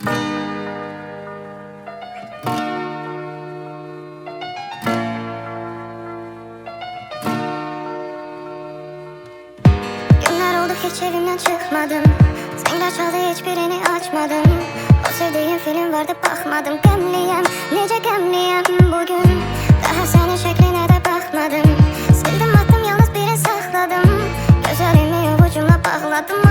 Günler oldu hiç evimden çıkmadım. Zengler çaldı hiçbirini açmadım. O sevdiğim film vardı bakmadım. Gemliyem nice gemliyem bugün. Daha senin şekline de bakmadım. Sildim attım yalnız birini sakladım. Gözlerimi avucumla bağladım.